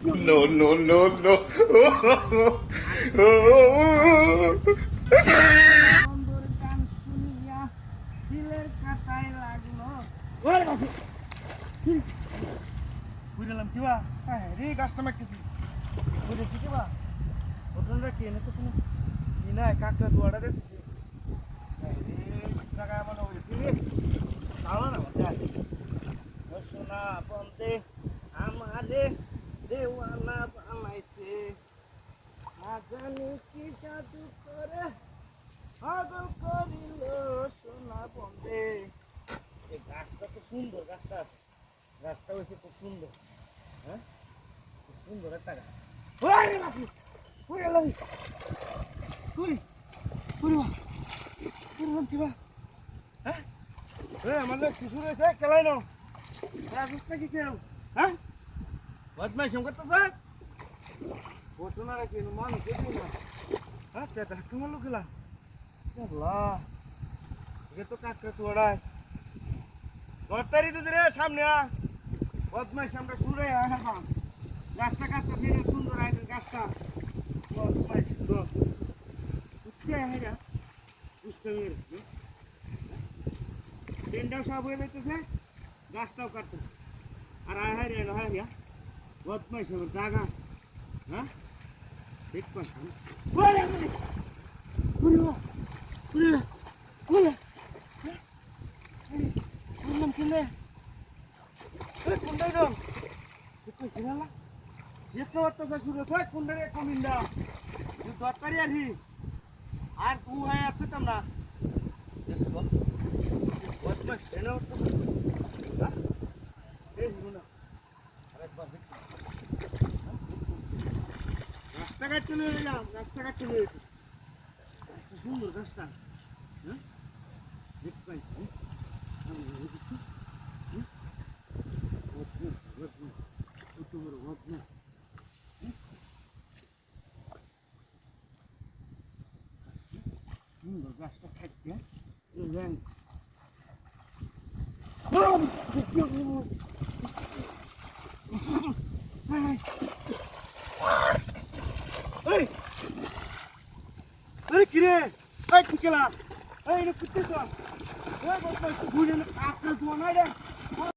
No, no, no, no. বুঝলাম কি বা হ্যাঁ রে গাছটা মারতেছি বুঝেছি কি বা ওটা কে না তো কোনো কি না কাকড়া দুয়াটা হ্যাঁ রে জায়গায় মনে হয়েছে রে না সোনা বন্দে আমারে জানি কি জাদু করে পাগল করিল সোনা এই গাছটা তো সুন্দর, গাছটা গাছটা হয়েছে খুব সুন্দর হ্যাঁ? খুব সুন্দর একটা গাছ। ওরে এলাম তুই তুই বা নাম কি বা হ্যাঁ? আমার লোক কিছু রয়েছে খেলাই নাও। রাজস্থান নাকি কেউ? হ্যাঁ? বদমাইশ করতেছিস? হ্যাঁ তে ধাক্কা মারলো খেলা আল্লাহ এ তো কাকড়া তোড়ায় দরতারি দিদি রে সামনে, আ। বদমাইশ আমরা সুরে গাছটা কাটতে ফিরে, সুন্দর আইনের গাছটা। বদমাইশ তো। উঠতে হেরা উঠতে মেরে ট্রেনটাও সব হয়ে যাইতেছে, গাছটাও কাটতে আর আয়, হায় রে হয় রিয়া জাগা। আর তুই হয় আর তুইতাম না দেখছ? বদমাস এনে অত্যাচার হ্যাঁ এই হিরো না আরেকবার দেখি রাস্তাঘাট চলে এলাম রাস্তাঘাট চলে এসেছি এত সুন্দর গাছটা হ্যাঁ দেখতে পাইছি হ্যাঁ? আমি দেখেছি, হ্যাঁ? বদমাস, বদমাস, কত বড় বদমাস, হ্যাঁ? সুন্দর গাছটা খাইতে হ্যাঁ? এই। আরে কিরে এই ঠিকেলা এই রে কুত্তে তো এই বস তুই ঘুরে না। কাকড়া তো না রে।